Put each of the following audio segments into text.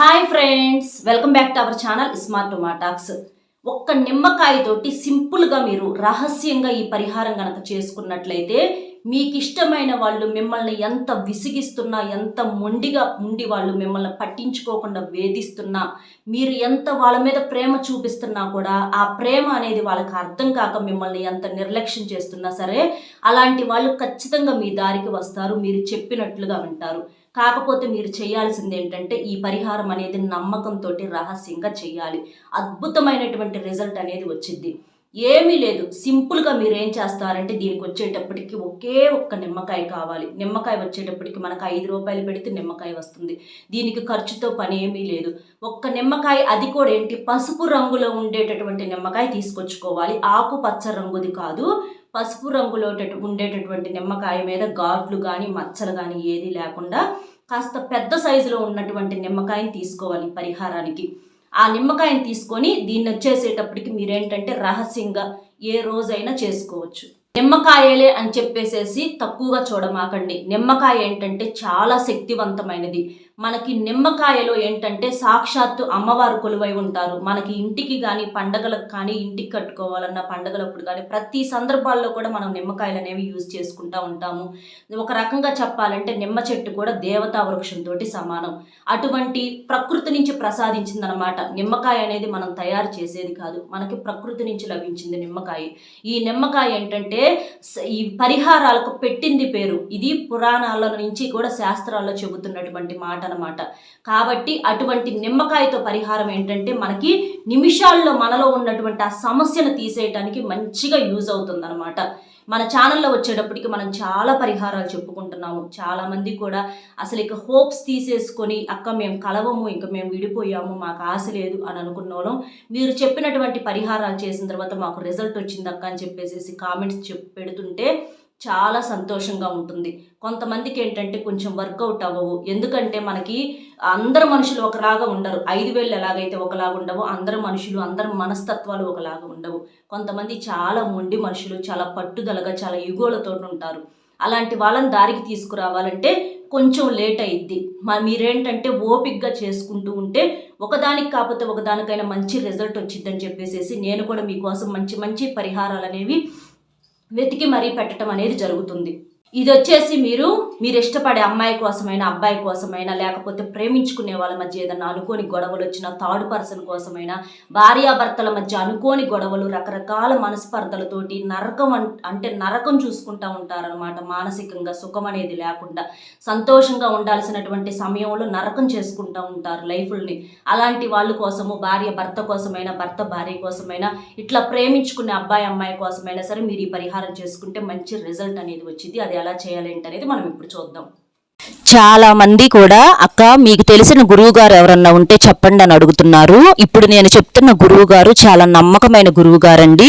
Hi friends welcome back to our channel smart టొమాటాక్స్ ఒక్క నిమ్మకాయతోటి సింపుల్గా మీరు రహస్యంగా ఈ పరిహారం కనుక చేసుకున్నట్లయితే మీకు ఇష్టమైన వాళ్ళు మిమ్మల్ని ఎంత విసిగిస్తున్నా ఎంత మొండిగా ఉండి వాళ్ళు మిమ్మల్ని పట్టించుకోకుండా వేధిస్తున్నా మీరు ఎంత వాళ్ళ మీద ప్రేమ చూపిస్తున్నా కూడా ఆ ప్రేమ అనేది వాళ్ళకి అర్థం కాక మిమ్మల్ని ఎంత నిర్లక్ష్యం చేస్తున్నా సరే అలాంటి వాళ్ళు ఖచ్చితంగా మీ దారికి వస్తారు మీరు చెప్పినట్లుగా వింటారు. కాకపోతే మీరు చేయాల్సింది ఏంటంటే ఈ పరిహారం అనేది నమ్మకంతో రహస్యంగా చేయాలి. అద్భుతమైనటువంటి రిజల్ట్ అనేది వచ్చింది. ఏమీ లేదు. సింపుల్గా మీరు ఏం చేస్తారంటే దీనికి వచ్చేటప్పటికి ఒకే ఒక్క నిమ్మకాయ కావాలి. నిమ్మకాయ వచ్చేటప్పటికి మనకు ఐదు రూపాయలు పెడితే నిమ్మకాయ వస్తుంది. దీనికి ఖర్చుతో పని ఏమీ లేదు. ఒక్క నిమ్మకాయ అది కూడా ఏంటి? పసుపు రంగులో ఉండేటటువంటి నిమ్మకాయ తీసుకొచ్చుకోవాలి. ఆకుపచ్చ రంగుది కాదు. పసుపు రంగులో ఉండేటటువంటి నిమ్మకాయ మీద ఘాట్లు కానీ మచ్చలు కానీ ఏది లేకుండా కాస్త పెద్ద సైజులో ఉన్నటువంటి నిమ్మకాయని తీసుకోవాలి పరిహారానికి. ఆ నిమ్మకాయని తీసుకొని దీన్ని వచ్చేసేటప్పటికి మీరేంటంటే రహస్యంగా ఏ రోజైనా చేసుకోవచ్చు. నిమ్మకాయలే అని చెప్పేసేసి తక్కువగా చూడమాకండి. నిమ్మకాయ ఏంటంటే చాలా శక్తివంతమైనది. మనకి నిమ్మకాయలో ఏంటంటే సాక్షాత్తు అమ్మవారు కొలువై ఉంటారు. మనకి ఇంటికి కానీ పండగలకు కానీ ఇంటికి కట్టుకోవాలన్న పండగలప్పుడు కానీ ప్రతి సందర్భాల్లో కూడా మనం నిమ్మకాయలు అనేవి యూజ్ చేసుకుంటూ ఉంటాము. ఒక రకంగా చెప్పాలంటే నిమ్మ చెట్టు కూడా దేవతా వృక్షంతో సమానం. అటువంటి ప్రకృతి నుంచి ప్రసాదించిందనమాట నిమ్మకాయ అనేది మనం తయారు చేసేది కాదు. మనకి ప్రకృతి నుంచి లభించింది నిమ్మకాయ. ఈ నిమ్మకాయ ఏంటంటే ఈ పరిహారాలకు పెట్టింది పేరు. ఇది పురాణాల నుంచి కూడా శాస్త్రాల్లో చెబుతున్నటువంటి మాట అనమాట కాబట్టి అటువంటి నిమ్మకాయతో పరిహారం ఏంటంటే మనకి నిమిషాల్లో మనలో ఉన్నటువంటి ఆ సమస్యను తీసేయటానికి మంచిగా యూజ్ అవుతుందన్నమాట. మన ఛానల్లో వచ్చేటప్పటికి మనం చాలా పరిహారాలు చెప్పుకుంటున్నాము. చాలామంది కూడా అసలు ఇక హోప్స్ తీసేసుకొని అక్క మేము కలవము ఇంకా మేము విడిపోయాము మాకు ఆశ లేదు అని అనుకున్న వాళ్ళం మీరు చెప్పినటువంటి పరిహారాలు చేసిన తర్వాత మాకు రిజల్ట్ వచ్చింది అక్క అని చెప్పేసి కామెంట్స్ చెప్ పెడుతుంటే చాలా సంతోషంగా ఉంటుంది. కొంతమందికి ఏంటంటే కొంచెం వర్కౌట్ అవ్వవు. ఎందుకంటే మనకి అందరు మనుషులు ఒకలాగా ఉండరు. ఐదు వేలు ఎలాగైతే ఒకలాగా ఉండవో అందరు మనుషులు అందరు మనస్తత్వాలు ఒకలాగా ఉండవు. కొంతమంది చాలా మొండి మనుషులు చాలా పట్టుదలగా చాలా యుగోలతో ఉంటారు అలాంటి వాళ్ళని దారికి తీసుకురావాలంటే కొంచెం లేట్ అయింది మీరేంటంటే ఓపిక్గా చేసుకుంటూ ఉంటే ఒకదానికి కాకపోతే ఒకదానికైనా మంచి రిజల్ట్ వచ్చిందని చెప్పేసి నేను కూడా మీకోసం మంచి మంచి పరిహారాలు అనేవి వెతికి మరీ పెట్టడం అనేది జరుగుతుంది. ఇది వచ్చేసి మీరు మీరు ఇష్టపడే అమ్మాయి కోసమైనా అబ్బాయి కోసమైనా లేకపోతే ప్రేమించుకునే వాళ్ళ మధ్య ఏదైనా అనుకోని గొడవలు వచ్చిన థర్డ్ పర్సన్ కోసమైనా భార్యాభర్తల మధ్య అనుకోని గొడవలు రకరకాల మనస్పర్ధలతోటి నరకం అంటే నరకం చూసుకుంటూ ఉంటారనమాట మానసికంగా సుఖం అనేది లేకుండా సంతోషంగా ఉండాల్సినటువంటి సమయంలో నరకం చేసుకుంటూ ఉంటారు లైఫ్ని అలాంటి వాళ్ళ కోసము భార్య భర్త కోసమైనా భర్త భార్య కోసమైనా ఇట్లా ప్రేమించుకునే అబ్బాయి అమ్మాయి కోసమైనా సరే మీరు ఈ పరిహారం చేసుకుంటే మంచి రిజల్ట్ అనేది వచ్చింది అది ఎలా చేయాలి ఏంటనేది మనం ఇప్పుడు చూద్దాం. చాలా మంది కూడా అక్క మీకు తెలిసిన గురువు గారు ఎవరన్నా ఉంటే చెప్పండి అని అడుగుతున్నారు. ఇప్పుడు నేను చెప్తున్న గురువు గారు చాలా నమ్మకమైన గురువు గారండి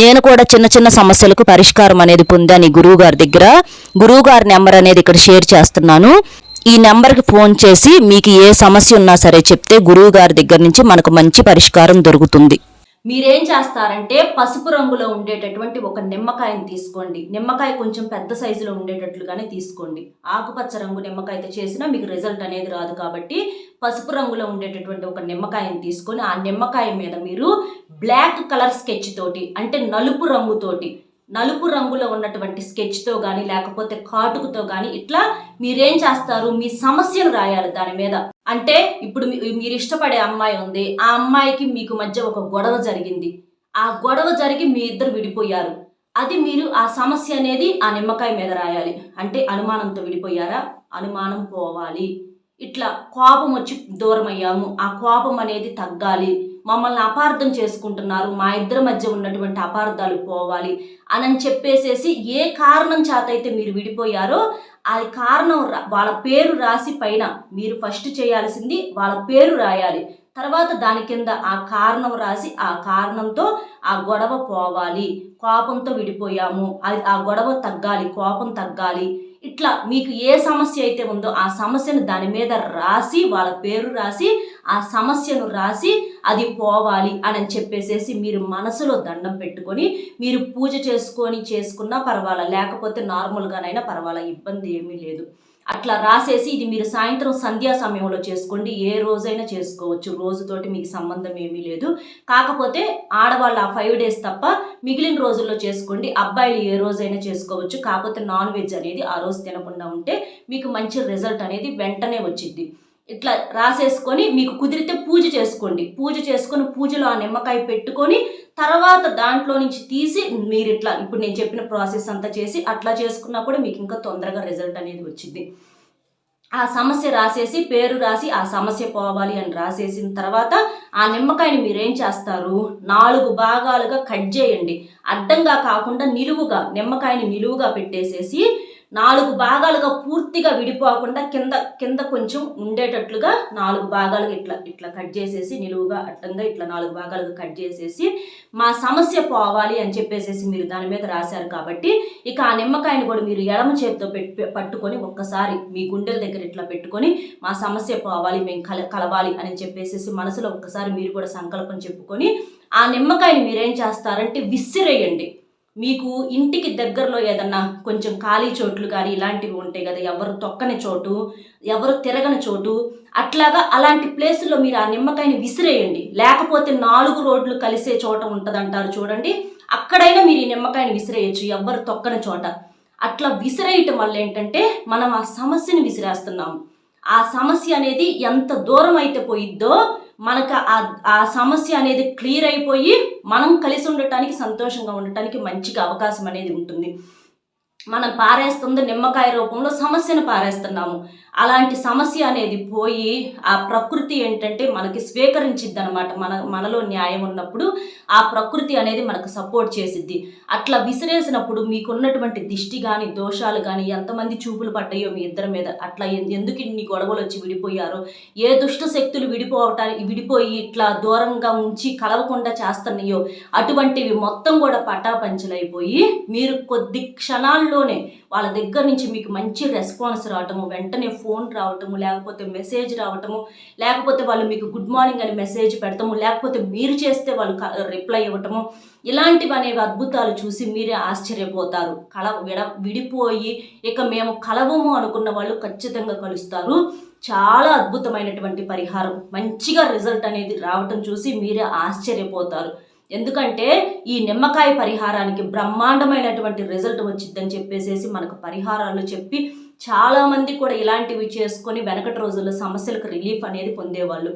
నేను కూడా చిన్న చిన్న సమస్యలకు పరిష్కారం అనేది పొందాను ఈ గురువు గారి దగ్గర. గురువు గారి నెంబర్ అనేది ఇక్కడ షేర్ చేస్తున్నాను. ఈ నెంబర్కి ఫోన్ చేసి మీకు ఏ సమస్య ఉన్నా సరే చెప్తే గురువు గారి దగ్గర నుంచి మనకు మంచి పరిష్కారం దొరుకుతుంది. మీరేం చేస్తారంటే పసుపు రంగులో ఉండేటటువంటి ఒక నిమ్మకాయని తీసుకోండి. నిమ్మకాయ కొంచెం పెద్ద సైజులో ఉండేటట్లుగానే తీసుకోండి. ఆకుపచ్చ రంగు నిమ్మకాయతో చేసినా మీకు రిజల్ట్ అనేది రాదు కాబట్టి పసుపు రంగులో ఉండేటటువంటి ఒక నిమ్మకాయని తీసుకొని ఆ నిమ్మకాయ మీద మీరు బ్లాక్ కలర్ స్కెచ్ తోటి అంటే నలుపు రంగుతోటి నలుపు రంగులో ఉన్నటువంటి స్కెచ్తో కానీ లేకపోతే కాటుకుతో కానీ ఇట్లా మీరేం చేస్తారు? మీ సమస్యను రాయాలి దాని మీద. అంటే ఇప్పుడు మీ- మీరు ఇష్టపడే అమ్మాయి ఉంది. ఆ అమ్మాయికి మీకు మధ్య ఒక గొడవ జరిగింది. ఆ గొడవ జరిగి మీ ఇద్దరు విడిపోయారు. అది మీరు ఆ సమస్య అనేది ఆ నిమ్మకాయ మీద రాయాలి. అంటే అనుమానంతో విడిపోయారా? అనుమానం పోవాలి. ఇట్లా కోపం వచ్చి దూరం అయ్యాము ఆ కోపం అనేది తగ్గాలి. మమ్మల్ని అపార్థం చేసుకుంటున్నారు. మా ఇద్దరి మధ్య ఉన్నటువంటి అపార్థాలు పోవాలి అని చెప్పేసేసి ఏ కారణం చేత అయితే మీరు విడిపోయారో అది కారణం రా- వాళ్ళ పేరు రాసి పైన మీరు ఫస్ట్ చేయాల్సింది వాళ్ళ పేరు రాయాలి. తర్వాత దాని కింద ఆ కారణం రాసి ఆ కారణంతో ఆ గొడవ పోవాలి. కోపంతో విడిపోయాము. అది ఆ గొడవ తగ్గాలి. కోపం తగ్గాలి. ఇట్లా మీకు ఏ సమస్య అయితే ఉందో ఆ సమస్యను దాని మీద రాసి వాళ్ళ పేరు రాసి ఆ సమస్యను రాసి అది పోవాలి అని చెప్పేసేసి మీరు మనసులో దండం పెట్టుకొని మీరు పూజ చేసుకొని చేసుకున్నా పర్వాలా లేకపోతే నార్మల్గానైనా పర్వాలా ఇబ్బంది ఏమీ లేదు. అట్లా రాసేసి ఇది మీరు సాయంత్రం సంధ్యా సమయంలో చేసుకోండి. ఏ రోజైనా చేసుకోవచ్చు. రోజుతోటి మీకు సంబంధం ఏమీ లేదు. కాకపోతే ఆడవాళ్ళు ఆ ఫైవ్ డేస్ తప్ప మిగిలిన రోజుల్లో చేసుకోండి. అబ్బాయిలు ఏ రోజైనా చేసుకోవచ్చు. కాకపోతే నాన్ వెజ్ అనేది ఆ రోజు తినకుండా ఉంటే మీకు మంచి రిజల్ట్ అనేది వెంటనే వచ్చింది ఇట్లా రాసేసుకొని మీకు కుదిరితే పూజ చేసుకోండి. పూజ చేసుకొని పూజలో ఆ నిమ్మకాయ పెట్టుకొని తర్వాత దాంట్లో నుంచి తీసి మీరు ఇట్లా ఇప్పుడు నేను చెప్పిన ప్రాసెస్ అంతా చేసి అట్లా చేసుకున్నా కూడా మీకు ఇంకా తొందరగా రిజల్ట్ అనేది వచ్చింది. ఆ సమస్య రాసేసి పేరు రాసి ఆ సమస్య పోవాలి అని రాసేసిన తర్వాత ఆ నిమ్మకాయని మీరేం చేస్తారు? నాలుగు భాగాలుగా కట్ చేయండి. అడ్డంగా కాకుండా నిలువుగా నిమ్మకాయని నిలువుగా పెట్టేసేసి నాలుగు భాగాలుగా పూర్తిగా విడిపోకుండా కింద కింద కొంచెం ఉండేటట్లుగా నాలుగు భాగాలుగా ఇట్లా ఇట్లా కట్ చేసేసి నిలువుగా అడ్డంగా ఇట్లా నాలుగు భాగాలుగా కట్ చేసేసి మా సమస్య పోవాలి అని చెప్పేసేసి మీరు దాని మీద రాశారు కాబట్టి ఇక ఆ నిమ్మకాయని కూడా మీరు ఎడమ చేతితో పెట్టి పట్టుకొని ఒక్కసారి మీ గుండెల దగ్గర ఇట్లా పెట్టుకొని మా సమస్య పోవాలి మేము కల కలవాలి అని చెప్పేసేసి మనసులో ఒక్కసారి మీరు కూడా సంకల్పం చెప్పుకొని ఆ నిమ్మకాయని మీరేం చేస్తారంటే విసిరేయండి. మీకు ఇంటికి దగ్గరలో ఏదన్నా కొంచెం ఖాళీ చోట్లు కానీ ఇలాంటివి ఉంటాయి కదా ఎవరు తొక్కని చోటు ఎవరు తిరగని చోటు అట్లాగా అలాంటి ప్లేసుల్లో మీరు ఆ నిమ్మకాయని విసిరేయండి. లేకపోతే నాలుగు రోడ్లు కలిసే చోట ఉంటుందంటారు చూడండి. అక్కడైనా మీరు ఈ నిమ్మకాయని విసిరేయచ్చు ఎవరు తొక్కని చోట. అట్లా విసిరేయటం వల్ల ఏంటంటే మనం ఆ సమస్యని విసిరేస్తున్నాము ఆ సమస్య అనేది ఎంత దూరం అయితే పోయిద్దో మనకు ఆ ఆ సమస్య అనేది క్లియర్ అయిపోయి మనం కలిసి ఉండటానికి సంతోషంగా ఉండటానికి మంచిగా అవకాశం అనేది ఉంటుంది. మనం పారేస్తుంది నిమ్మకాయ రూపంలో సమస్యను పారేస్తున్నాము. అలాంటి సమస్య అనేది పోయి ఆ ప్రకృతి ఏంటంటే మనకి స్వీకరించిద్ది అనమాట మన మనలో న్యాయం ఉన్నప్పుడు ఆ ప్రకృతి అనేది మనకు సపోర్ట్ చేసిద్ది. అట్లా విసిరేసినప్పుడు మీకున్నటువంటి దిష్టి కానీ దోషాలు కానీ ఎంతమంది చూపులు పడ్డాయో మీ ఇద్దరి మీద? అట్లా ఎందుకు ఇన్ని గొడవలు వచ్చి విడిపోయారో? ఏ దుష్ట శక్తులు విడిపోవటానికి విడిపోయి ఇట్లా దూరంగా ఉంచి కలవకుండా చేస్తున్నాయో? అటువంటివి మొత్తం కూడా పటాపంచలైపోయి మీరు కొద్ది క్షణాల్లోనే వాళ్ళ దగ్గర నుంచి మీకు మంచి రెస్పాన్స్ రావటము వెంటనే ఫోన్ రావటము లేకపోతే మెసేజ్ రావటము లేకపోతే వాళ్ళు మీకు గుడ్ మార్నింగ్ అని మెసేజ్ పెడతాము లేకపోతే మీరు చేస్తే వాళ్ళు రిప్లై ఇవ్వటము ఇలాంటివి అనేవి అద్భుతాలు చూసి మీరే ఆశ్చర్యపోతారు. కల విడ విడిపోయి ఇక మేము కలవము అనుకున్న వాళ్ళు ఖచ్చితంగా కలుస్తారు. చాలా అద్భుతమైనటువంటి పరిహారం. మంచిగా రిజల్ట్ అనేది రావటం చూసి మీరే ఆశ్చర్యపోతారు. ఎందుకంటే ఈ నిమ్మకాయ పరిహారానికి బ్రహ్మాండమైనటువంటి రిజల్ట్ వచ్చిందని చెప్పేసేసి మనకు పరిహారాలు చెప్పి చాలామంది కూడా ఇలాంటివి చేసుకొని వెనకటి రోజుల్లో సమస్యలకు రిలీఫ్ అనేది పొందేవాళ్ళు.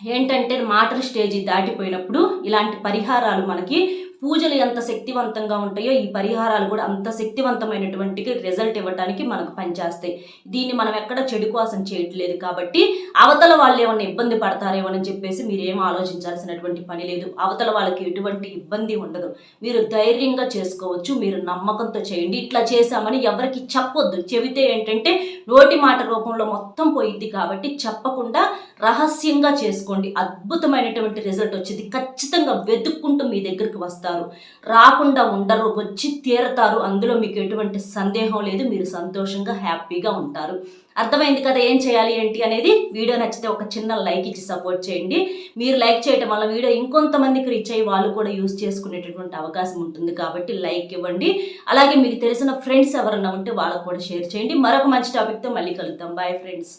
ఏంటంటే మాటర్ స్టేజీ దాటిపోయినప్పుడు ఇలాంటి పరిహారాలు మనకి పూజలు ఎంత శక్తివంతంగా ఉంటాయో ఈ పరిహారాలు కూడా అంత శక్తివంతమైనటువంటి రిజల్ట్ ఇవ్వడానికి మనకు పనిచేస్తాయి. దీన్ని మనం ఎక్కడ చెడు కోసం చేయట్లేదు కాబట్టి అవతల వాళ్ళు ఏమైనా ఇబ్బంది పడతారేమో అని చెప్పేసి మీరేం ఆలోచించాల్సినటువంటి పని లేదు. అవతల వాళ్ళకి ఎటువంటి ఇబ్బంది ఉండదు. మీరు ధైర్యంగా చేసుకోవచ్చు మీరు నమ్మకంతో చేయండి. ఇట్లా చేశామని ఎవరికి చెప్పొద్దు. చెబితే ఏంటంటే నోటి మాట రూపంలో మొత్తం పోయిద్ది కాబట్టి చెప్పకుండా రహస్యంగా చేసుకోండి. అద్భుతమైనటువంటి రిజల్ట్ వచ్చింది. ఖచ్చితంగా వెతుక్కుంటూ మీ దగ్గరికి వస్తారు రాకుండా ఉండరు వచ్చి తీరతారు. అందులో మీకు ఎటువంటి సందేహం లేదు. మీరు సంతోషంగా హ్యాపీగా ఉంటారు. అర్థమైంది కదా ఏం చేయాలి ఏంటి అనేది? వీడియో నచ్చితే ఒక చిన్న లైక్ ఇచ్చి సపోర్ట్ చేయండి. మీరు లైక్ చేయటం వల్ల వీడియో ఇంకొంతమందికి రీచ్ అయ్యి వాళ్ళు కూడా యూస్ చేసుకునేటటువంటి అవకాశం ఉంటుంది కాబట్టి లైక్ ఇవ్వండి. అలాగే మీకు తెలిసిన ఫ్రెండ్స్ ఎవరన్నా ఉంటే వాళ్ళకు కూడా షేర్ చేయండి. మరొక మంచి టాపిక్తో మళ్ళీ కలుద్దాం. Bye friends